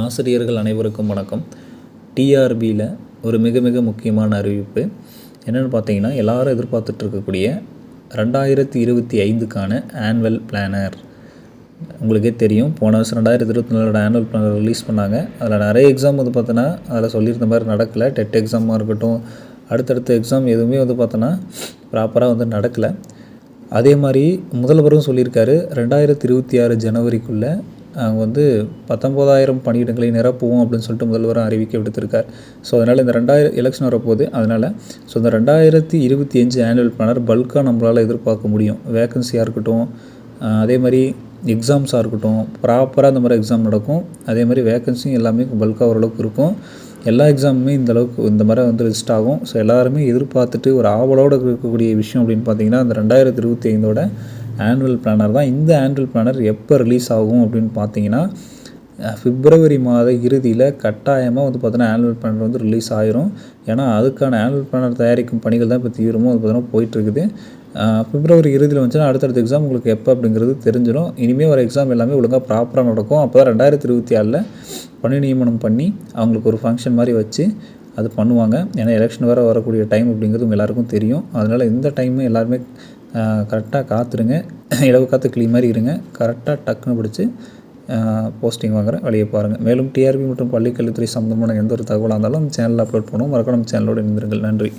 ஆசிரியர்கள் அனைவருக்கும் வணக்கம். டிஆர்பியில் ஒரு மிக மிக முக்கியமான அறிவிப்பு. என்னென்னு பார்த்தீங்கன்னா எல்லாரும் எதிர்பார்த்துட்டு இருக்கக்கூடிய ரெண்டாயிரத்தி இருபத்தி ஐந்துக்கான ஆனுவல் பிளானர் உங்களுக்கே தெரியும் போன வருஷம் ரெண்டாயிரத்தி இருபத்தி நாலோட ஆனுவல் பிளானர் ரிலீஸ் பண்ணாங்க. அதில் நிறைய எக்ஸாம் வந்து பார்த்தோன்னா அதில் சொல்லியிருந்த மாதிரி நடக்கலை. டெட் எக்ஸாமாக இருக்கட்டும் அடுத்தடுத்த எக்ஸாம் எதுவுமே வந்து பார்த்தோன்னா ப்ராப்பராக வந்து நடக்கலை. அதே மாதிரி முதல்வரும் சொல்லியிருக்காரு ரெண்டாயிரத்தி இருபத்தி ஆறு ஜனவரிக்குள்ளே வந்து பத்தொம்போதாயிரம் பணியிடங்களை நிரப்புவோம் அப்படின்னு சொல்லிட்டு முதல்வர் அறிவிக்கை விடுத்திருக்கார். ஸோ அதனால் இந்த ரெண்டாயிரம் எலெக்ஷன் வரப்போகுது. அதனால் ஸோ இந்த ரெண்டாயிரத்தி இருபத்தி அஞ்சு ஆனுவல் பிளானர் பல்காக நம்மளால் எதிர்பார்க்க முடியும். வேக்கன்சியாக இருக்கட்டும் அதே மாதிரி எக்ஸாம்ஸாக இருக்கட்டும் ப்ராப்பராக இந்த மாதிரி எக்ஸாம் நடக்கும். அதே மாதிரி வேக்கன்சியும் எல்லாமே பல்காக ஓரளவுக்கு இருக்கும். எல்லா எக்ஸாமுமே இந்த அளவுக்கு இந்த மாதிரி வந்து லிஸ்ட் ஆகும். ஸோ எல்லாருமே எதிர்பார்த்துட்டு ஒரு ஆவலோடு இருக்கக்கூடிய விஷயம் அப்படின்னு பார்த்தீங்கன்னா அந்த ரெண்டாயிரத்தி இருபத்தி ஐந்தோட ஆனுவல் பிளானர் தான். இந்த ஆனுவல் பிளானர் எப்போ ரிலீஸ் ஆகும் அப்படின்னு பார்த்தீங்கன்னா பிப்ரவரி மாத இறுதியில் கட்டாயமாக வந்து பார்த்தீங்கன்னா ஆனுவல் பிளானர் வந்து ரிலீஸ் ஆயிரும். ஏன்னா அதுக்கான ஆனுவல் பிளானர் தயாரிக்கும் பணிகள் தான் இப்போ தீவிரமாக வந்து பார்த்தீங்கன்னா போயிட்டுருக்குது. பிப்ரவரி இறுதியில் வந்துச்சுன்னா அடுத்தடுத்த எக்ஸாம் உங்களுக்கு எப்போ அப்படிங்கிறது தெரிஞ்சிடும் இனிமேல் வர எக்ஸாம் எல்லாமே ஒழுங்காக ப்ராப்பராக நடக்கும். அப்போ தான் ரெண்டாயிரத்தி இருபத்தி ஆறில் பணி நியமனம் பண்ணி அவங்களுக்கு ஒரு ஃபங்க்ஷன் மாதிரி வச்சு அது பண்ணுவாங்க. ஏன்னா எலெக்ஷன் வேறு வரக்கூடிய டைம் அப்படிங்கிறது உங்கள் எல்லாருக்கும் தெரியும். அதனால் இந்த டைமு எல்லாருமே கரெக்டாக காத்துருங்க இடவு காத்து கிளி மாதிரி இருங்க. கரெக்டாக டக்குன்னு பிடிச்சி போஸ்டிங் வாங்குற வழியை பாருங்கள் மேலும் டிஆர்பி மற்றும் பள்ளிக்கல்வித்துறை சம்மந்தமான எந்த ஒரு தகவலாக இருந்தாலும் சேனலில் அப்லோட் பண்ணுவோம். மறக்காம சேனலோடு இருந்திருங்கள் நன்றி.